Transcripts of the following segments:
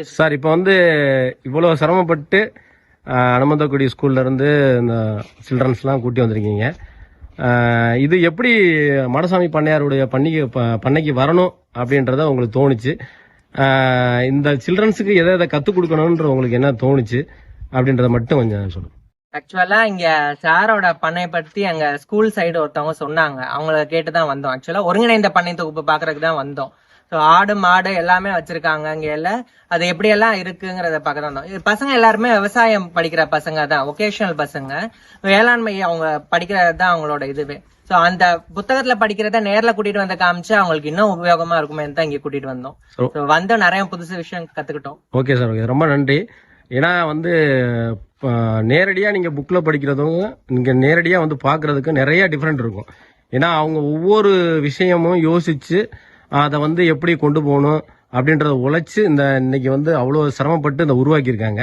Sir இப்போ வந்து இவ்வளோ சிரமப்பட்டு அனுமந்தக்குடி ஸ்கூல்ல இருந்து இந்த சில்ட்ரன்ஸ்லாம் கூட்டி வந்திருக்கீங்க. இது எப்படி மடசாமி பண்ணையாருடைய பண்டிகை ப- பண்ணைக்கு வரணும் அப்படின்றத உங்களுக்கு தோணுச்சு. இந்த சில்ட்ரன்ஸுக்கு எதை எதை கற்றுக் கொடுக்கணுன்ற உங்களுக்கு என்ன தோணுச்சு அப்படின்றத மட்டும் கொஞ்சம் சொல்லுங்க. ஆக்சுவலா இங்க சாரோட பண்ணை பத்தி அங்க ஸ்கூல் சைடு ஒருத்தவங்க சொன்னாங்க. அவங்கள கேட்டு தான் வந்தோம். ஆக்சுவலா ஒருங்கிணைந்த பண்ணை தொகுப்பு பாக்குறதுக்கு தான் வந்தோம். ஸோ ஆடு மாடு எல்லாமே வச்சிருக்காங்க இங்க எல்லாம் அது எப்படி எல்லாம் இருக்குங்கிறத பார்க்க தான் பசங்க எல்லாருமே விவசாயம் படிக்கிற பசங்க தான் ஒகேஷனல் பசங்க. வேளாண்மை அவங்க படிக்கிறது தான் அவங்களோட இதுவே. ஸோ அந்த புத்தகத்துல படிக்கிறத நேர்ல கூட்டிட்டு வந்து காமிச்சு அவங்களுக்கு இன்னும் உபயோகமா இருக்குமே தான் இங்க கூட்டிட்டு வந்தோம். ஸோ வந்து நிறைய புதுசு விஷயம் கத்துக்கிட்டோம். ஓகே சார் ஓகே ரொம்ப நன்றி. ஏன்னா வந்து நேரடியாக நீங்கள் புக்கில் படிக்கிறதும் இங்கே நேரடியாக வந்து பார்க்குறதுக்கு நிறைய டிஃப்ரெண்ட் இருக்கும். ஏன்னா அவங்க ஒவ்வொரு விஷயமும் யோசித்து அதை வந்து எப்படி கொண்டு போகணும் அப்படின்றத உழைச்சி இந்த இன்னைக்கு வந்து அவ்வளோ சிரமப்பட்டு இந்த உருவாக்கியிருக்காங்க.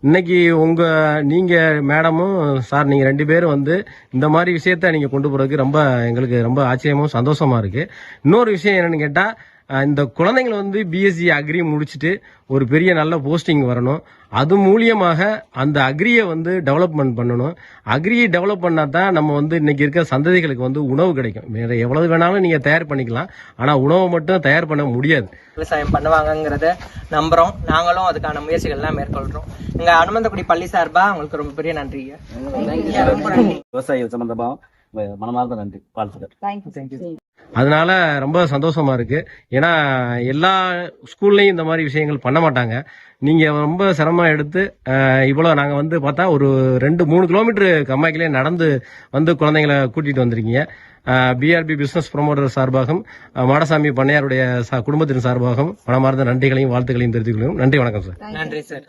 இன்னைக்கு உங்க நீங்க மேடமும் சார் நீங்க ரெண்டு பேரும் வந்து இந்த மாதிரி விஷயத்த நீங்க கொண்டு போறதுக்கு ரொம்ப எங்களுக்கு ரொம்ப ஆச்சரியமும் சந்தோஷமா இருக்கு. இன்னொரு விஷயம் என்னன்னு கேட்டா இந்த குழந்தைங்களை வந்து பிஎஸ்சி அக்ரி முடிச்சுட்டு ஒரு பெரிய நல்ல போஸ்டிங் வரணும். அது மூலியமாக அந்த அக்ரியை வந்து டெவலப்மெண்ட் பண்ணணும். அக்ரியை டெவலப் பண்ணா தான் நம்ம வந்து இன்னைக்கு இருக்க சந்ததிகளுக்கு வந்து உணவு கிடைக்கும். வேற எவ்வளவு வேணாலும் நீங்க தயார் பண்ணிக்கலாம். ஆனா உணவை மட்டும் தயார் பண்ண முடியாது. விவசாயம் பண்ணுவாங்கங்கிறத நம்புறோம். நாங்களும் அதுக்கான முயற்சிகள்லாம் மேற்கொள்றோம். எங்க அனுமந்தக்குடி பள்ளி சார்பா உங்களுக்கு ரொம்ப பெரிய நன்றிங்க விவசாயிகள் சம்பந்தமா வ- மனமார்ந்த நன்றி. வாழ்த்துக்கள் அதனால ரொம்ப சந்தோஷமா இருக்கு. ஏன்னா எல்லா ஸ்கூல்லையும் இந்த மாதிரி விஷயங்கள் பண்ண மாட்டாங்க. நீங்க ரொம்ப சிரமம் எடுத்து இவ்வளோ நாங்க வந்து பார்த்தா ஒரு ரெண்டு மூணு கிலோமீட்டர் கம்மாய்க்கிலே நடந்து வந்து குழந்தைங்களை கூட்டிட்டு வந்திருக்கீங்க. பிஆர்பி பிசினஸ் ப்ரொமோட்டர் சார்பாகவும் மாடசாமி பண்ணையாருடைய குடும்பத்தின் சார்பாகவும் மனமார்ந்த நன்றிகளையும் வாழ்த்துக்களையும் தெரிவித்துக் நன்றி வணக்கம் சார். நன்றி சார்.